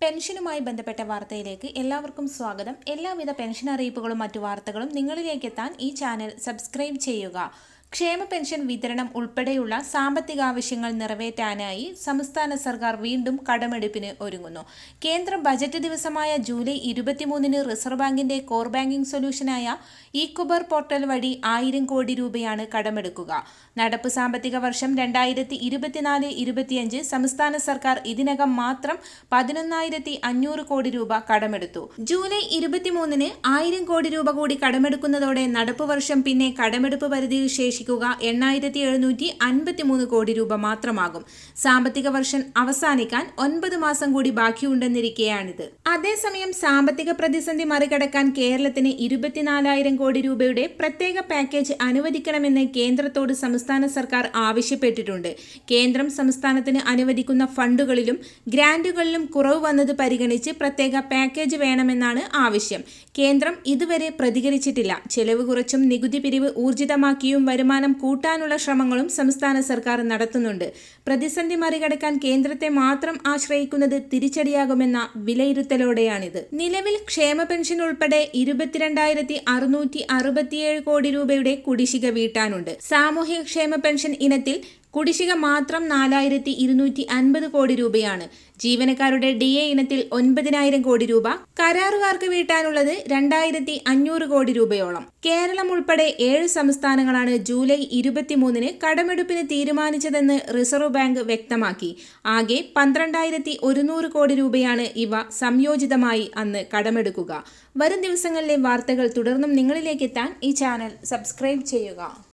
പെൻഷനുമായി ബന്ധപ്പെട്ട വാർത്തയിലേക്ക് എല്ലാവർക്കും സ്വാഗതം. എല്ലാവിധ പെൻഷൻ അറിയിപ്പുകളും മറ്റു വാർത്തകളും നിങ്ങളിലേക്ക് എത്താൻ ഈ ചാനൽ സബ്സ്ക്രൈബ് ചെയ്യുക. ക്ഷേമ പെൻഷൻ വിതരണം ഉൾപ്പെടെയുള്ള സാമ്പത്തിക ആവശ്യങ്ങൾ നിറവേറ്റാനായി സംസ്ഥാന സർക്കാർ വീണ്ടും കടമെടുപ്പിന് ഒരുങ്ങുന്നു. കേന്ദ്ര ബജറ്റ് ദിവസമായ ജൂലൈ ഇരുപത്തിമൂന്നിന് റിസർവ് ബാങ്കിന്റെ കോർ ബാങ്കിംഗ് സൊല്യൂഷനായ ഇക്കുബർ പോർട്ടൽ വഴി ആയിരം കോടി രൂപയാണ് കടമെടുക്കുക. നടപ്പ് സാമ്പത്തിക വർഷം രണ്ടായിരത്തി ഇരുപത്തിനാല് ഇരുപത്തിയഞ്ച് സംസ്ഥാന സർക്കാർ ഇതിനകം മാത്രം പതിനൊന്നായിരത്തി അഞ്ഞൂറ് കോടി രൂപ കടമെടുത്തു. ജൂലൈ ഇരുപത്തിമൂന്നിന് ആയിരം കോടി രൂപ കൂടി കടമെടുക്കുന്നതോടെ നടപ്പ് വർഷം പിന്നെ കടമെടുപ്പ് പരിധിയിൽ ശേഷിക്കുക എണ്ണായിരത്തി എഴുന്നൂറ്റി അൻപത്തിമൂന്ന് കോടി രൂപ മാത്രമാകും. സാമ്പത്തിക വർഷം അവസാനിക്കാൻ ഒൻപത് മാസം കൂടി ബാക്കിയുണ്ടെന്നിരിക്കെയാണിത്. അതേസമയം സാമ്പത്തിക പ്രതിസന്ധി മറികടക്കാൻ കേരളത്തിന് ഇരുപത്തിനാലായിരം കോടി രൂപയുടെ പ്രത്യേക പാക്കേജ് അനുവദിക്കണമെന്ന് കേന്ദ്രത്തോട് സംസ്ഥാന സർക്കാർ ആവശ്യപ്പെട്ടിട്ടുണ്ട്. കേന്ദ്രം സംസ്ഥാനത്തിന് അനുവദിക്കുന്ന ഫണ്ടുകളിലും ഗ്രാന്റുകളിലും കുറവ് വന്നത് പരിഗണിച്ച് പ്രത്യേക പാക്കേജ് വേണമെന്നാണ് ആവശ്യം. കേന്ദ്രം ഇതുവരെ പ്രതികരിച്ചിട്ടില്ല. ചെലവ് കുറച്ചും നികുതി പിരിവ് ഊർജിതമാക്കിയും വരുമാനം കൂട്ടാനുള്ള ശ്രമങ്ങളും സംസ്ഥാന സർക്കാർ നടത്തുന്നുണ്ട്. പ്രതിസന്ധി മറികടക്കാൻ കേന്ദ്രത്തെ മാത്രം ആശ്രയിക്കുന്നത് തിരിച്ചടിയാകുമെന്ന വിലയിരുത്തലോടെയാണിത്. നിലവിൽ ക്ഷേമ പെൻഷൻ ഉൾപ്പെടെ ഇരുപത്തിരണ്ടായിരത്തി അറുന്നൂറ്റി അറുപത്തിയേഴ് കോടി രൂപയുടെ കുടിശ്ശിക വീട്ടാനുണ്ട്. സാമൂഹിക ക്ഷേമ പെൻഷൻ ഇനത്തിൽ കുടിശ്ശിക മാത്രം നാലായിരത്തി ഇരുന്നൂറ്റി അൻപത് കോടി രൂപയാണ്. ജീവനക്കാരുടെ ഡി എ ഇനത്തിൽ ഒൻപതിനായിരം കോടി രൂപ. കരാറുകാർക്ക് വീട്ടാനുള്ളത് രണ്ടായിരത്തി അഞ്ഞൂറ് കോടി രൂപയോളം. കേരളം ഉൾപ്പെടെ ഏഴ് സംസ്ഥാനങ്ങളാണ് ജൂലൈ ഇരുപത്തിമൂന്നിന് കടമെടുപ്പിന് തീരുമാനിച്ചതെന്ന് റിസർവ് ബാങ്ക് വ്യക്തമാക്കി. ആകെ പന്ത്രണ്ടായിരത്തി ഒരുന്നൂറ് കോടി രൂപയാണ് ഇവ സംയോജിതമായി അന്ന് കടമെടുക്കുക. വരും ദിവസങ്ങളിലെ വാർത്തകൾ തുടർന്നും നിങ്ങളിലേക്ക് എത്താൻ ഈ ചാനൽ സബ്സ്ക്രൈബ് ചെയ്യുക.